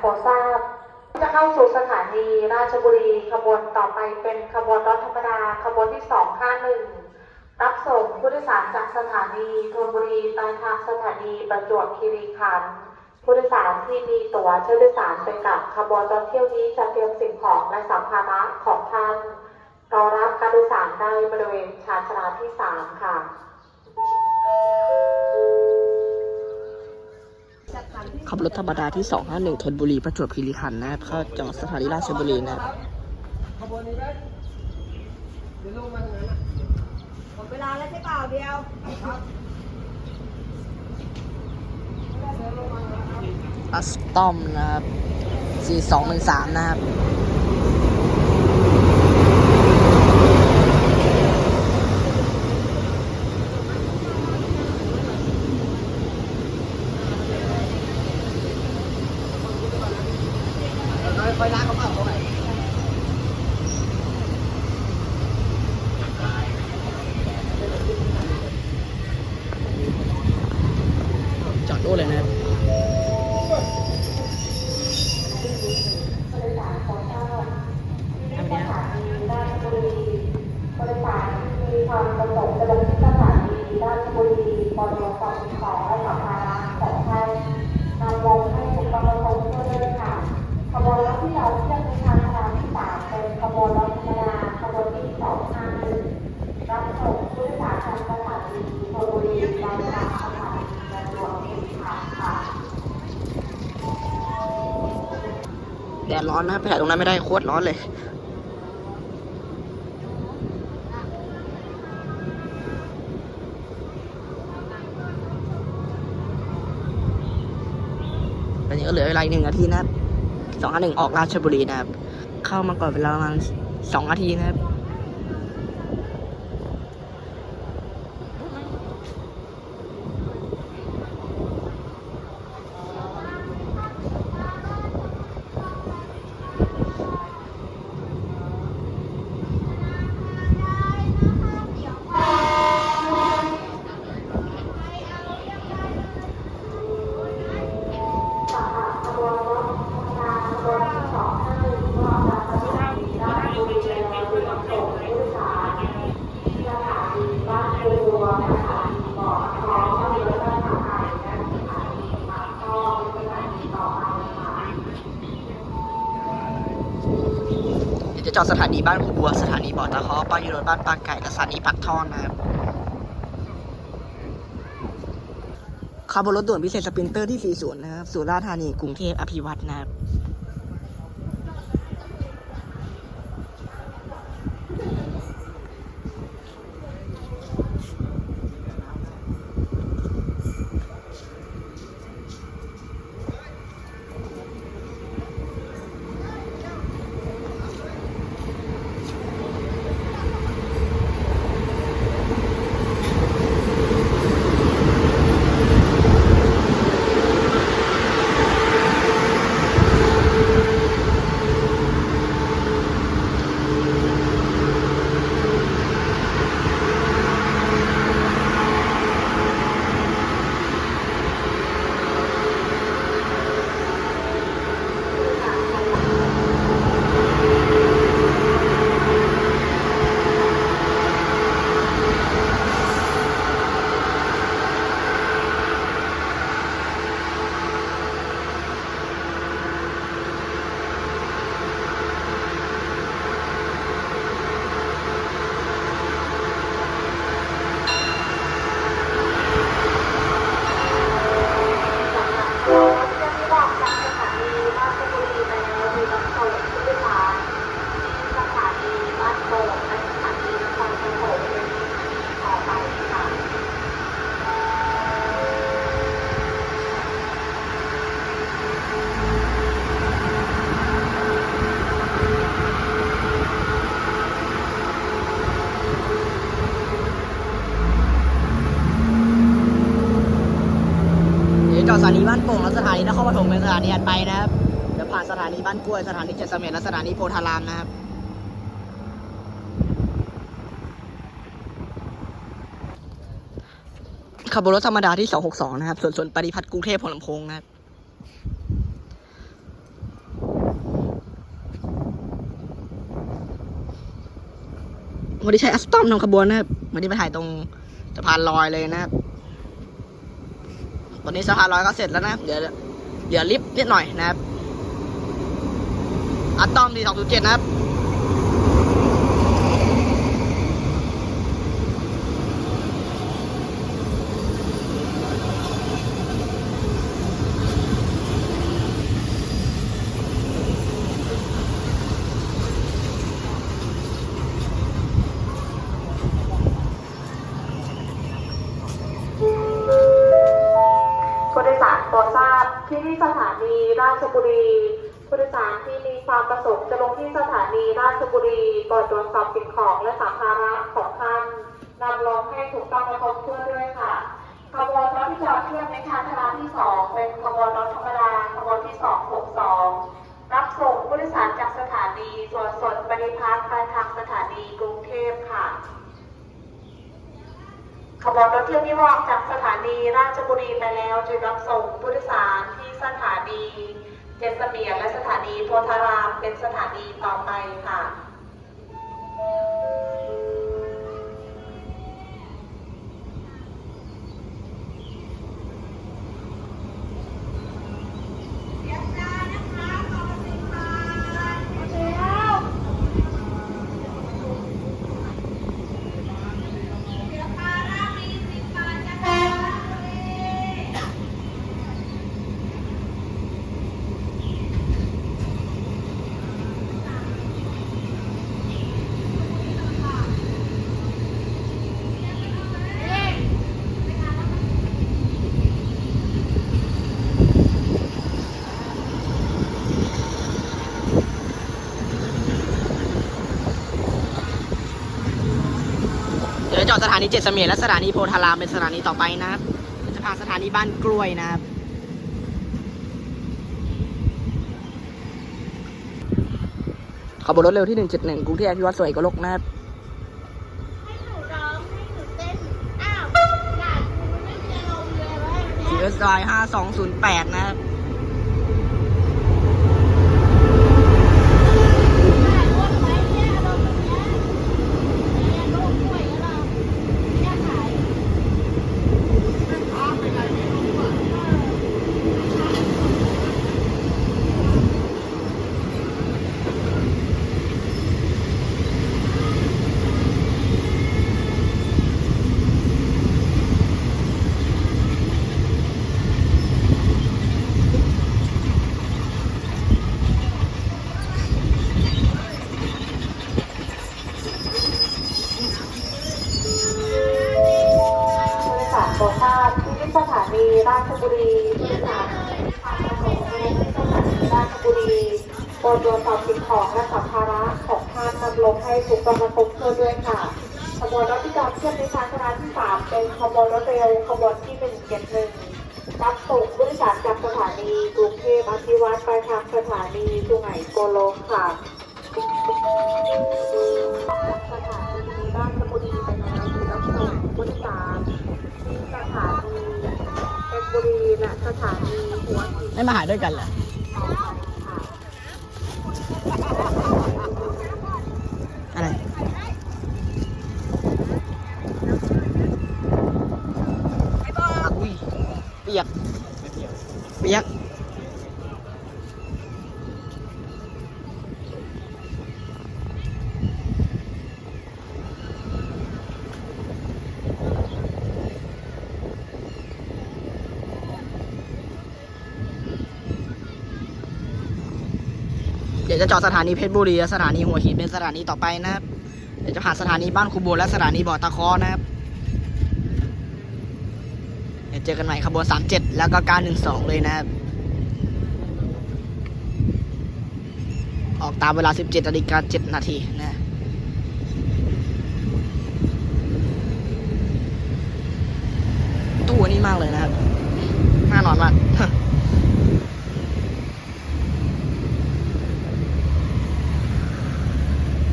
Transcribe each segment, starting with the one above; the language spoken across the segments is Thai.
ขอทราบ จะเข้าสู่สถานีราชบุรีขบวนต่อไปเป็นขบวนรถธรรมดาขบวนที่ 251 รับส่งผู้โดยสารจากสถานีธนบุรีไปทางสถานีประจวบคีรีขันธ์ผู้โดยสารที่มีตั๋วเที่ยวโดยสารไปกับขบวนรถเที่ยวนี้จะเตรียมสิ่งของและสัมภาระของท่านรอรับการโดยสารได้บริเวณชานชาลาที่ 3 ค่ะ ขับรถธรรมดาที่ 251ธนบุรีประจวบคีรีขันธ์นะครับเข้าจอดสถานีราชบุรีนะครับขบวนนี้ไหมเดี๋ยวลงมาตรงนั้นอะหมดเวลาแล้วใช่เปล่าเดียวอัสตอมนะครับ 4213 นะครับ ค่อยลากเขาเปล่าเขาไหน จอดโน่นเลยนะครับ สถานีราชบุรีบริษัท มีความประสงค์จะลงที่สถานีราชบุรีบริษัทของและสัมภาระของท่านนำลงให้ถูกต้องประสงค์ด้วยค่ะขบวนรถที่เราเทียบในทางชาที่สามเป็นขบวนรถธรรมดาขบวนที่สองห้าหนึ่งรับส่งผู้โดยสารทางสถานีธนบุรีไปทางสถานีประจวบคีรีขันธ์ค่ะแดดร้อนนะครับไปถ่ายตรงนั้นไม่ได้โคตรร้อนเลย ตอนนี้ก็เหลือเวลาอีกหนึ่งนาทีนะครับสองอันหนึ่งออกราชบุรีนะครับ เข้ามาก่อนเวลาประมาณสองนาทีนะครับ จะจอดสถานีบ้านคูบัว สถานีบ่อตะเคาะป้ายยูโรบ้านปางไก่และสถานีปักท่อนนะครับขับวนรถด่วนพิเศษสปรินเตอร์ที่40นะครับ สุราษฎร์ธานี กรุงเทพอภิวัตนะครับ สถานีบ้านโป่งและสถานีนครปฐมเป็นสถานีถัดไปนะครับเดี๋ยวผ่านสถานีบ้านกล้วยสถานีเจ็ดเสม็ดและสถานีโพธารามนะครับขับรถธรรมดาที่ 262 นะครับ ส่วนส่วนปริพัฒน์กรุงเทพหัวลำโพงนะครับวันนี้ใช้อัสตอมนำขบวนนะครับวันนี้ไปถ่ายตรงสะพานลอยเลยนะครับ วันนี้สะพานลอยก็เสร็จแล้วนะเดี๋ยวเดี๋ยวลิฟต์นิดหน่อยนะครับอัสตอมดีสองศูนย์เจ็ดนะครับ ผู้โดยสารโปรดทราบที่ที่สถานีราชบุรีผู้โดยสารที่มีความประสงค์จะลงที่สถานีราชบุรีโปรดตรวจสอบสิ่งของและสัมภาระของท่านนำลงให้ถูกต้องและครบถ้วนด้วยค่ะขบวนรถที่จอดเทียบในชานชาลาที่สองเป็นขบวนรถธรรมดาขบวนที่สองหกสองรับส่งผู้โดยสารจากสถานีสวนสนบริพัตรไปทางสถานีกรุงเทพค่ะ ขบ วนรถเที่ยวที่ออกจากสถานีราชบุรีไปแล้วจะรับส่งผู้โดยสารที่สถานีเจษเมียและสถานีโพธารามเป็นสถานีต่อไปค่ะ เดี๋ยวจอดสถา นีเจ็ดเสมียนและสถานีโพธารามเป็นสถานีต่อไปนะครับเดี๋ยวจะผ่านสถานีบ้านกล้วยนะครับขบวนรถเร็วที่171กรุงเทพพิวัตรสวยกลกนะครับให้หนูร้องให้หนูเต้นอ้าวด่ากูไม่มีอารมณ์เลยเว้ย CSI 5208นะครับ ถ่ายรูปไว้เนี่ยอารมณ์แบบเนี้ยเนี่ยลูกป่วยแล้วเราเนี่ยขาย ผู้โดยสารโปรดทราบที่ที่สถานี ราชบุรีผู้โดยสารที่ความประสงค์จะลงที่สถานีราชบุรีโปรดตรวสอบสิ่งของและสัมภาระของท่านนำลงให้ถูกต้องและครบถ้วนด้วยค่ะขบวนรถที่จอดเทียบในชานชาลาที่สามเป็นขบวนรถเร็วขบวนที่หนึ่งเจ็ดหนึ่งรับส่งผู้โดยสารจากสถานีกรุงเทพอภิวัตรไปทางสถานีสุไหงโกลกค่ะสถานีราชบุรีไปแล้วรับส่งผู้โดยสารที่สถานีเพชร บุรีและสถานีหัวหินไม่มาหาด้วยกันเหรออะไร อุ้ยเปียก เปียก จะจอดสถานีเพชรบุรีและสถานีหัวหินเป็นสถานีต่อไปนะครับเดี๋ยวจะผ่านสถานีบ้านคูโบและสถานีบ่อตะคอนะครับเดี๋ยวเจอกันใหม่ขบวน 37 แล้วก็912 เลยนะครับ ออกตามเวลา 17นาฬิกา7นาทีนะตู้อันนี้มากเลยนะครับน่านอนมาก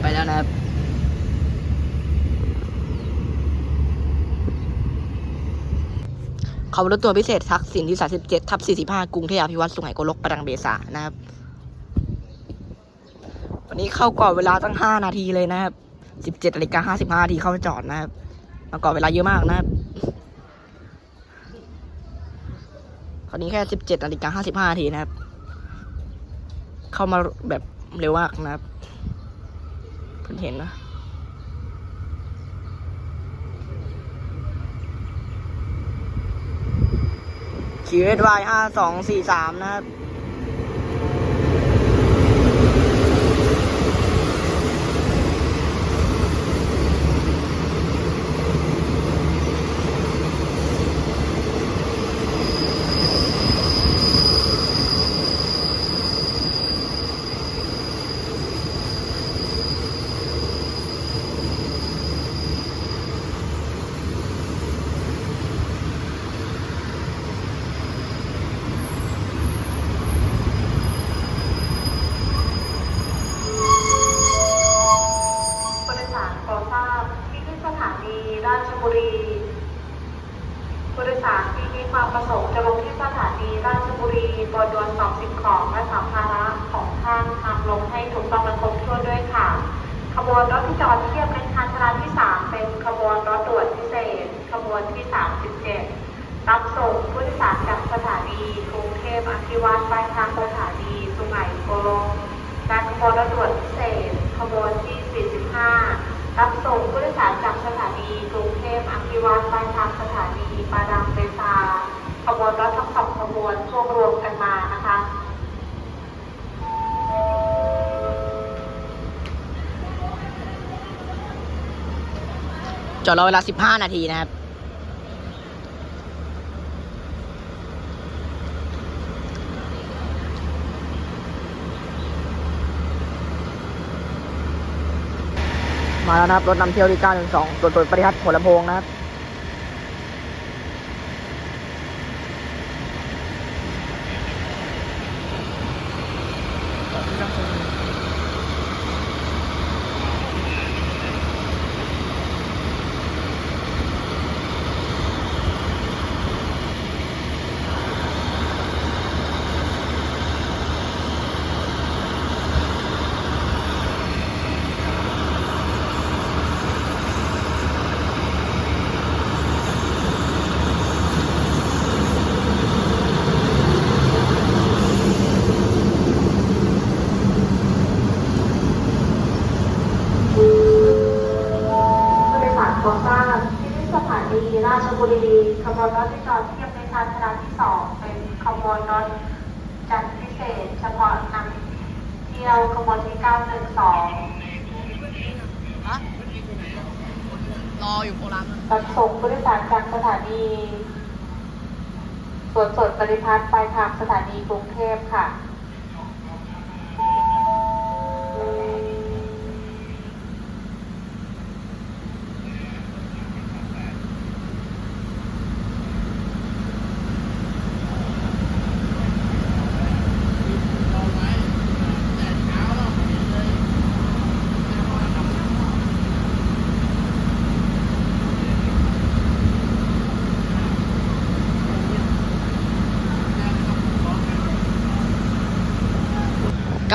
ไปแล้วนะครับ ขบรถตัวพิเศษทักษิณที่ 37 ทับ 45 กรุงเทพอภิวัตรสุไหงโกลกประดังเบษานะครับ วันนี้เข้าก่อนเวลาตั้ง 5 นาทีเลยนะครับสิบเจ็ดนาฬิกาห้าสิบห้าทีเข้าจอดนะครับมาก่อนเวลาเยอะมากนะครับคราวนี้แค่สิบเจ็ดนาฬิกาห้าสิบห้าทีนะครับ เข้ามาแบบเร็วมากนะครับเพิ่งเห็นนะ คิวเอสวห้าสองสี่สามนะครับ ผู้โดยสารโปรดทราบที่ที่สถานีราชบุรีผู้โดยสารที่มีความประสงค์จะลงที่สถานีราชบุรีโปรดด่วนสอบสิ่งของและสัมภาระของท่านนำลงให้ถูกต้องและครบถ้วนด้วยค่ะ ขบวนรถที่จอดเทียบในคันชราที่ 3 เป็นขบวนรถด่วนพิเศษ ขบวน ที่ 37 รับส่งผู้โดยสารจากสถานีกรุงเทพอภิวัตรปลายทางสถานีสุไหงโกลกการขบวนรถด่วนพิเศษขบวนที่ 45 รับส่งผู้โดยสารจากสถานีกรุงเทพอภิวัตรปลายทางสถานีปาดังเบซาขบวนรถทั้งสองขบวนช่วงรวมกันมานะคะจอดรอเวลาสิบห้านาทีนะครับ มาแล้วนะครับรถนำเที่ยวที่912ส่วนตัวปริทัศน์หัวลำโพงนะครับ ผู้โดยสารโปรดทราบที่ที่สถานีราช บุรีขบวนรถที่จอดเทียบในชานชาลาที่2เป็นขบวนรถจัดพิเศษ เฉพาะนำเที่ยวขบวนที่ 912ฮะรออยู่โคราชรับส่งผู้โดยสารจากสถานีสวนสดปริพัฒน์ไปทางสถานีกรุงเทพค่ะ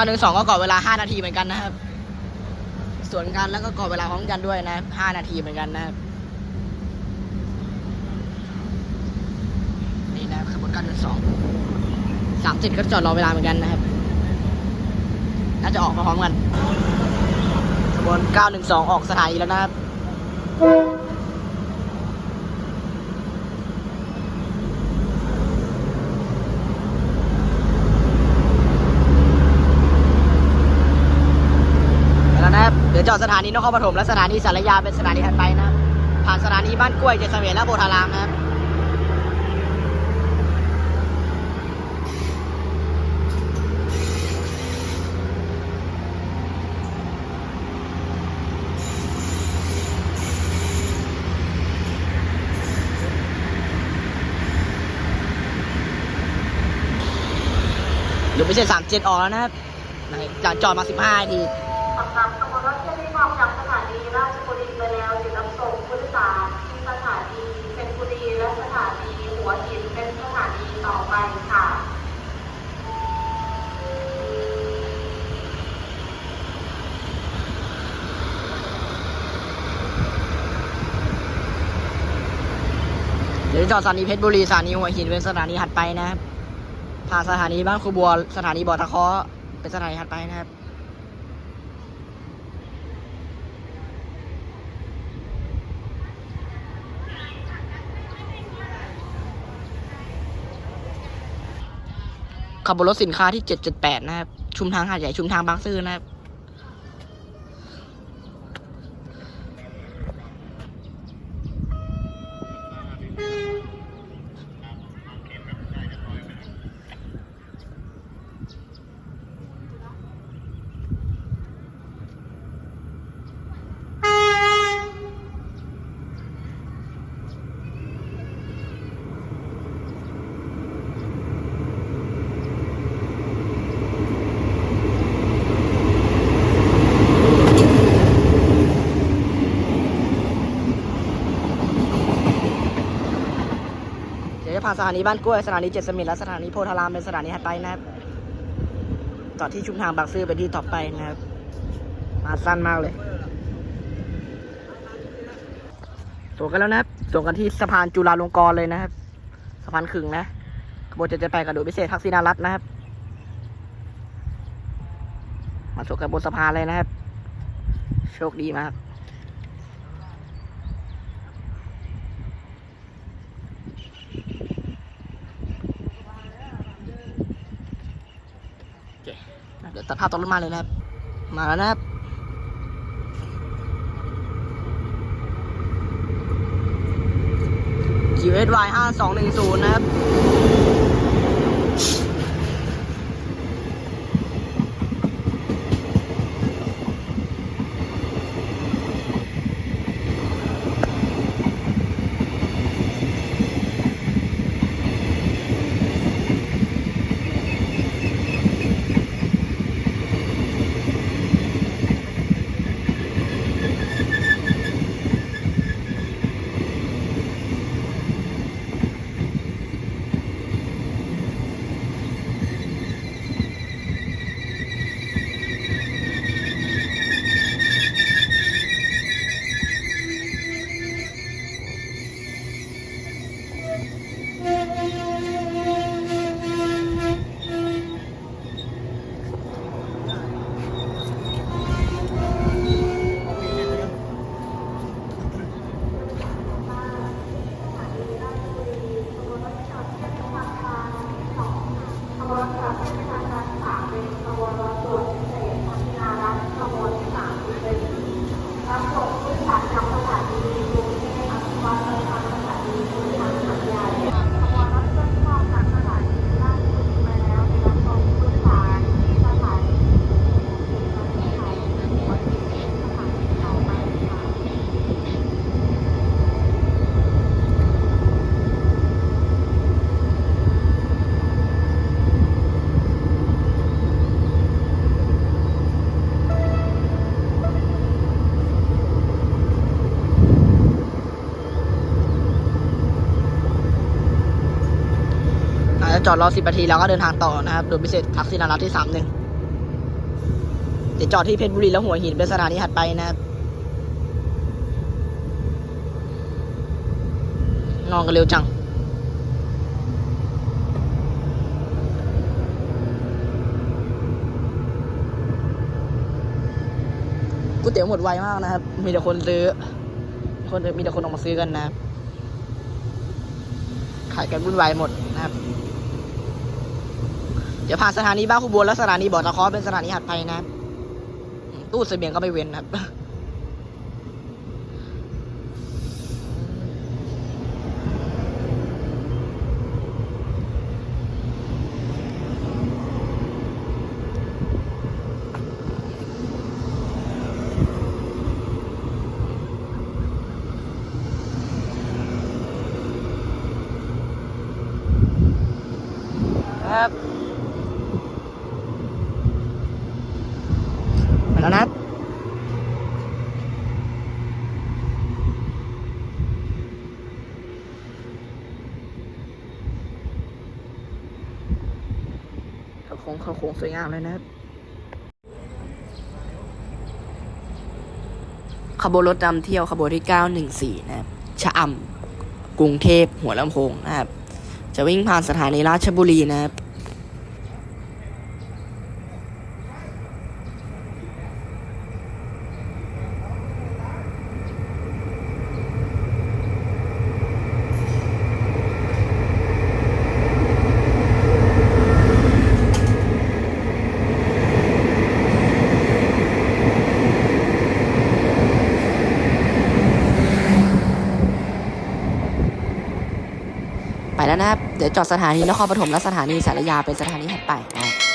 912 ก็ก่อเวลา 5 นาทีเหมือนกันนะครับ ส่วนกันแล้วก็ก่อเวลาพร้อมกันด้วยนะครับ5นาทีเหมือนกันนะครับ นี่นะขบวน912 30 ก็จอดรอเวลาเหมือนกันนะครับ น่าจะออกมาพร้อมกัน ขบวน 912 ออกสถานีแล้วนะครับ แล้วนะครับ เดี๋ยวจ อดสถานีนครปฐมและสถานีสารยาเป็นสถานีถัดไปนะผ่านสถานีบ้านกล้วยเจษเวรและโพธารามนะครับเดี๋ยวไปเสร็จสามเจ็ดออกแล้วนะครับจอดจอดมาสิบห้านาที สำหรับขบวรีสยวที่มองจากสถานีราชบุรีไปแล้วจะนำส่งผู้โดยสารที่สถานีเพชรบุรีและสถานีหัวหินเป็นสถานีต่อไปค่ะเดี๋จอดสถานีเพชรบุรีสถานีหัวหินเป็นสถานีถัดไปนะครับผ่านสถานีบ้านครูบัวสถานีบ่อตะเคาะเป็นสถานีถัดไปนะครับ ขับบนรถสินค้าที่778 นะครับ ชุมทางหาดใหญ่ชุมทางบางซื่อนะครับ ผ่านสถานีบ้านกล้วย สถานีเจ็ดสมิธและสถานีโพธารามเป็นสถานีถัดไปนะครับต่อที่ชุมทางบางซื่อเป็นที่ต่อไปนะครับ มาสั้นมากเลย ตัวกันแล้วนะครับตัวกันที่สะพานจุฬาลงกรณ์เลยนะครับ สะพานขึงนะขบวนจะจะไปกระโดดพิเศษทักษิณารัตน์นะครับ มาชกกันบนสะพานเลยนะครับ โชคดีมาก โอเค เดี๋ยวตัดภาพตอกรถมาเลยนะครับ มาแล้วนะครับคิวเอสวายห้าสองหนึ่งศูนย์นะครับ อดรอสิบนาทีแล้วก็เดินทางต่อนะครับโดยพิเศษทักษิณารัตที่สามหนึ่งเดี๋ยวจอดที่เพชรบุรีแล้วหัวหินเป็นสถานีถัดไปนะครับนอนกันเร็วจัง ก๋วยเตี๋ยวหมดไวมากนะครับ มีแต่คนซื้อ คนมีแต่คนออกมาซื้อกันนะครับ ขายกันวุ่นวายหมดนะครับ ดี๋ยวผ่านสถานีบ้านคูบัวและสถานีบ่อตะเคอเป็นสถานีหัดไพนะครับตู้เสบียงก็ไม่เว้นนะครับมาแล้วนะครับ เขาโคงสวยงามเลยนะครับขบวนรถนำเที่ยวขบวนที่ 914 นะครับชะอำกรุงเทพหัวลำโพงนะครับ จะวิ่งผ่านสถานีราชบุรีนะครับ ไปแล้วนะครับ เดี๋ยว จอดสถานีนครปฐมและสถานีสารยาเป็นสถานีถัดไปนะ